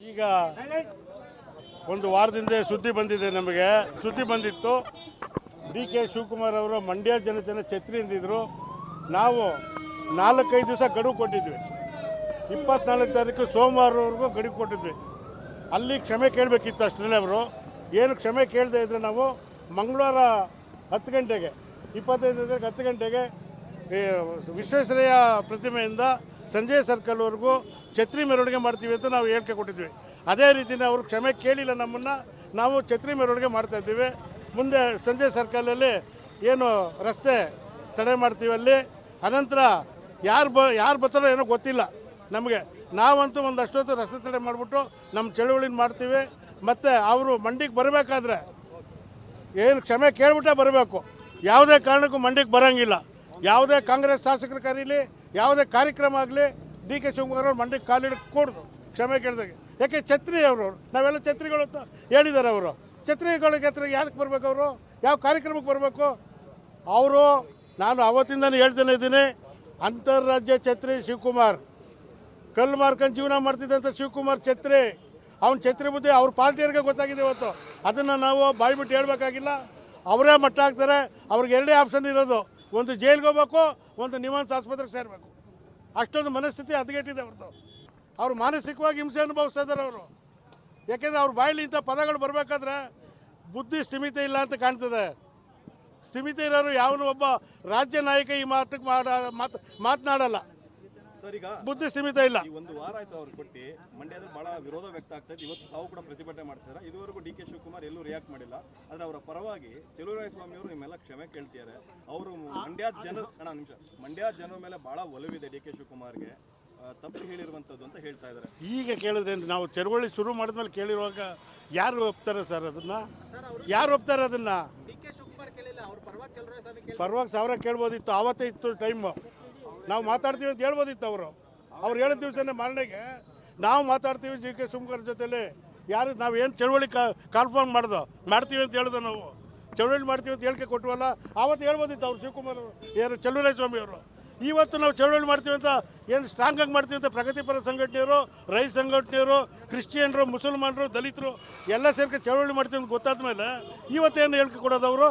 ಈಗ ಒಂದು ವಾರದಿಂದ ಸುದ್ದಿ ಬಂದಿದೆ ನಮಗೆ. ಸುದ್ದಿ ಬಂದಿತ್ತು. ಡಿ ಕೆ ಶಿವಕುಮಾರ್ ಅವರು ಮಂಡ್ಯ ಜನತೆನ ಛತ್ರಿ ಎಂದಿದ್ರು ನಾವು ನಾಲ್ಕೈದು ದಿವಸ ಗಡುವು ಕೊಟ್ಟಿದ್ವಿ. ಇಪ್ಪತ್ನಾಲ್ಕು ತಾರೀಕು ಸೋಮವಾರವರೆಗೂ ಗಡಿ ಕೊಟ್ಟಿದ್ವಿ. ಅಲ್ಲಿ ಕ್ಷಮೆ ಕೇಳಬೇಕಿತ್ತು ಅಷ್ಟರಲ್ಲೇ ಅವರು. ಏನು ಕ್ಷಮೆ ಕೇಳದೆ ಇದ್ರೆ ನಾವು ಮಂಗಳವಾರ ಹತ್ತು ಗಂಟೆಗೆ ಇಪ್ಪತ್ತೈದು ತಾರೀಕು ಹತ್ತು ಗಂಟೆಗೆ ವಿಶ್ವೇಶ್ವರಯ್ಯ ಪ್ರತಿಮೆಯಿಂದ ಸಂಜಯ್ ಸರ್ಕಲ್ವರೆಗೂ ಛತ್ರಿ ಮೆರವಣಿಗೆ ಮಾಡ್ತೀವಿ ಅಂತ ನಾವು ಹೇಳಿಕೆ ಕೊಟ್ಟಿದ್ವಿ. ಅದೇ ರೀತಿಯೇ ಅವರು ಕ್ಷಮೆ ಕೇಳಿಲ್ಲ ನಮ್ಮನ್ನು, ನಾವು ಛತ್ರಿ ಮೆರವಣಿಗೆ ಮಾಡ್ತಾ ಇದ್ದೀವಿ. ಮುಂದೆ ಸಂಜಯ್ ಸರ್ಕಲಲ್ಲಿ ಏನು ರಸ್ತೆ ತಡೆ ಮಾಡ್ತೀವಿ ಅಲ್ಲಿ. ಅನಂತರ ಯಾರು ಬ, ಯಾರು ಬರ್ತಾರೋ ಏನೋ ಗೊತ್ತಿಲ್ಲ ನಮಗೆ. ನಾವಂತೂ ಒಂದು ಅಷ್ಟೊತ್ತು ರಸ್ತೆ ತಡೆ ಮಾಡಿಬಿಟ್ಟು ನಮ್ಮ ಚಳುವಳಿನ ಮಾಡ್ತೀವಿ. ಮತ್ತು ಅವರು ಮಂಡಿಗೆ ಬರಬೇಕಾದ್ರೆ ಏನು ಕ್ಷಮೆ ಕೇಳ್ಬಿಟ್ಟೆ ಬರಬೇಕು. ಯಾವುದೇ ಕಾರಣಕ್ಕೂ ಮಂಡಿಗೆ ಬರೋಂಗಿಲ್ಲ. ಯಾವುದೇ ಕಾಂಗ್ರೆಸ್ ಶಾಸಕರ ಕರೀಲಿ ಯಾವುದೇ ಕಾರ್ಯಕ್ರಮ ಆಗಲಿ, ಡಿ ಕೆ ಶಿವಕುಮಾರ್ ಅವ್ರು ಮಂಡಿಗೆ ಕಾಲಿಡಕ್ಕೆ ಕ್ಷಮೆ ಕೇಳಿದಾಗ. ಯಾಕೆ ಛತ್ರಿ ಅವರು ನಾವೆಲ್ಲ ಛತ್ರಿಗಳು ಅಂತ ಹೇಳಿದ್ದಾರೆ ಅವರು. ಛತ್ರಿಗಳಿಗೆ ಹತ್ರ ಯಾಕೆ ಬರಬೇಕು ಅವರು? ಯಾವ ಕಾರ್ಯಕ್ರಮಕ್ಕೆ ಬರಬೇಕು? ಅವರು, ನಾನು ಅವತ್ತಿಂದನೇ ಹೇಳ್ತಾನೆ ಇದ್ದೀನಿ, ಅಂತಾರಾಜ್ಯ ಛತ್ರಿ ಶಿವಕುಮಾರ್. ಕಲ್ಲು ಮಾರ್ಕೊಂಡು ಜೀವನ ಮಾಡ್ತಿದ್ದಂಥ ಶಿವಕುಮಾರ್ ಛತ್ರಿ. ಅವ್ನ ಛತ್ರಿ ಬುದ್ಧಿ ಅವ್ರ ಪಾರ್ಟಿಯವ್ರಿಗೆ ಗೊತ್ತಾಗಿದೆ ಇವತ್ತು. ಅದನ್ನು ನಾವು ಬಾಯ್ಬಿಟ್ಟು ಹೇಳಬೇಕಾಗಿಲ್ಲ. ಅವರೇ ಮಟ್ಟ ಹಾಕ್ತಾರೆ. ಅವ್ರಿಗೆ ಎರಡೇ ಆಪ್ಷನ್ ಇರೋದು. ಒಂದು ಜೈಲ್ಗೆ ಹೋಗ್ಬೇಕು, ಒಂದು ನಿವಾನ್ಸ್ ಆಸ್ಪತ್ರೆಗೆ ಸೇರಬೇಕು. ಅಷ್ಟೊಂದು ಮನಸ್ಥಿತಿ ಹದಗೆಟ್ಟಿದೆ ಅವ್ರದ್ದು ಅವ್ರು ಮಾನಸಿಕವಾಗಿ ಹಿಂಸೆ ಅನುಭವಿಸ್ತಾ ಇದ್ದಾರೆ ಅವರು. ಯಾಕೆಂದರೆ ಅವ್ರ ಬಾಯಲ್ಲಿ ಇಂಥ ಪದಗಳು ಬರಬೇಕಾದ್ರೆ ಬುದ್ಧಿ ಸ್ಥಿಮಿತ ಇಲ್ಲ ಅಂತ ಕಾಣ್ತದೆ. ಸ್ಥಿಮಿತ ಇರೋರು ಯಾವನು ಒಬ್ಬ ರಾಜ್ಯ ನಾಯಕ ಈ ಮಾತಕ್ಕೆ ಮಾಡ ಮಾತು ಮಾತನಾಡಲ್ಲ. ಬುದ್ಧಿ ಸೀಮಿತ ಇಲ್ಲ. ಈ ಒಂದು ವಾರ ಆಯ್ತು ಅವ್ರು ಕೊಟ್ಟು ಮಂಡ್ಯದಲ್ಲಿ ಬಹಳ ವಿರೋಧ ವ್ಯಕ್ತ ಆಗ್ತಾ ಇದೆ. ಇವತ್ತು ತಾವು ಕೂಡ ಪ್ರತಿಭಟನೆ ಮಾಡ್ತಿದ್ದಾರೆ ಇದುವರೆಗೂ ಡಿ ಕೆ ಶಿವಕುಮಾರ್ ಎಲ್ಲೂ ರಿಯಾಕ್ಟ್ ಮಾಡಿಲ್ಲ. ಆದ್ರೆ ಅವರ ಪರವಾಗಿ ಚೆಲುವರಾಯ ಸ್ವಾಮಿ ಅವರು ನಿಮ್ಮೆಲ್ಲ ಕ್ಷಮೆ ಕೇಳ್ತಿದ್ದಾರೆ. ಅವರು ಮಂಡ್ಯ ಜನ ಅಣ್ಣ ನಿಮಿಷ. ಮಂಡ್ಯ ಜನರ ಮೇಲೆ ಬಹಳ ಒಲವಿದೆ ಡಿ ಕೆ ಶಿವಕುಮಾರ್ಗೆ. ತಪ್ಪು ಹೇಳಿರುವಂತದ್ದು ಅಂತ ಹೇಳ್ತಾ ಇದ್ದಾರೆ. ಈಗ ಕೇಳಿದ್ರೆ ನಾವು ಚಳವಳಿ ಶುರು ಮಾಡಿದ್ಮೇಲೆ ಕೇಳಿರುವಾಗ ಯಾರು ಒಪ್ತಾರೆ ಸರ್ ಅದನ್ನ? ಯಾರು ಒಪ್ತಾರೆ ಅದನ್ನ? ಪರವಾಗಿ ಸಾವಿರ ಕೇಳ್ಬೋದಿತ್ತು ಆವತ್ತೇ ಇತ್ತು ಟೈಮು. ನಾವು ಮಾತಾಡ್ತೀವಿ ಅಂತ ಹೇಳ್ಬೋದಿತ್ತು ಅವರು. ಅವ್ರು ಹೇಳಿದ ದಿವಸನೇ ಮಾರನೆಗೆ ನಾವು ಮಾತಾಡ್ತೀವಿ ಜಿ ಕೆ ಶಿವಕುಮಾರ್ ಜೊತೆಲಿ. ಯಾರು ನಾವು ಏನು ಚಳವಳಿ ಕಾಲ್ಫಾರ್ಮ್ ಮಾಡ್ದೋ, ಮಾಡ್ತೀವಿ ಅಂತ ಹೇಳ್ದೋ ನಾವು. ಚಳವಳಿ ಮಾಡ್ತೀವಿ ಅಂತ ಹೇಳಿಕೆ ಕೊಟ್ಟವಲ್ಲ ಆವತ್ತು ಹೇಳ್ಬೋದಿತ್ತು ಅವ್ರು ಶಿವಕುಮಾರ್ ಏನು ಚಲುವರಾಯ ಸ್ವಾಮಿ ಅವರು. ಇವತ್ತು ನಾವು ಚಳವಳಿ ಮಾಡ್ತೀವಿ ಅಂತ ಏನು ಸ್ಟ್ರಾಂಗ್ ಆಗಿ ಮಾಡ್ತೀವಿ ಅಂತ ಪ್ರಗತಿಪರ ಸಂಘಟನೆಯವರು ರೈತ ಸಂಘಟನೆಯವರು ಕ್ರಿಶ್ಚಿಯನ್ರು, ಮುಸಲ್ಮಾನರು, ದಲಿತರು ಎಲ್ಲ ಸೇರ್ಕೊಂಡು ಚಳವಳಿ ಮಾಡ್ತೀವಿ ಅಂತ ಗೊತ್ತಾದ ಮೇಲೆ ಇವತ್ತೇನು ಹೇಳಿಕೆ ಕೊಡೋದು ಅವರು?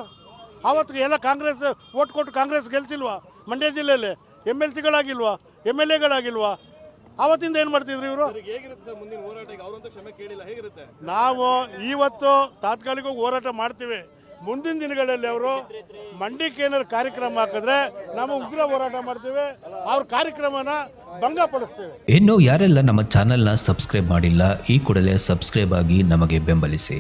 ಆವತ್ತು ಎಲ್ಲ ಕಾಂಗ್ರೆಸ್ ಓಟ್ ಕೊಟ್ಟು ಕಾಂಗ್ರೆಸ್ ಗೆಲ್ಸಿಲ್ವಾ? ಮಂಡ್ಯ ಜಿಲ್ಲೆಯಲ್ಲಿ? ಎಂ ಎಲ್ ಸಿಗಳಾಗಿಲ್ವಾ? ಎಂ ಎಲ್ ಎಗಳಾಗಿಲ್ವಾ? ಆವತ್ತಿಂದ ಏನು ಮಾಡ್ತಿದ್ರು ಇವರು? ಅವ್ರಿಗೆ ಹೇಗಿರುತ್ತೆ ಸರ್ ಮುಂದಿನ ಹೋರಾಟ ಈಗ ಕ್ಷಮೆ ಕೇಳಿಲ್ಲ. ಹೇಗಿರುತ್ತೆ? ನಾವು ಇವತ್ತು ತಾತ್ಕಾಲಿಕ ಹೋರಾಟ ಮಾಡ್ತೀವಿ. ಮುಂದಿನ ದಿನಗಳಲ್ಲಿ ಅವರು ಮಂಡ್ಯಕ್ಕೆ ಏನಾದ್ರು ಕಾರ್ಯಕ್ರಮ ಹಾಕಿದ್ರೆ ನಾವು ಉಗ್ರ ಹೋರಾಟ ಮಾಡ್ತೀವಿ. ಅವ್ರ ಕಾರ್ಯಕ್ರಮನ ಭಂಗಪಡಿಸ್ತೀವಿ. ಇನ್ನು ಯಾರೆಲ್ಲ ನಮ್ಮ ಚಾನೆಲ್ನ ಸಬ್ಸ್ಕ್ರೈಬ್ ಮಾಡಿಲ್ಲ ಈ ಕೂಡಲೇ ಸಬ್ಸ್ಕ್ರೈಬ್ ಆಗಿ ನಮಗೆ ಬೆಂಬಲಿಸಿ.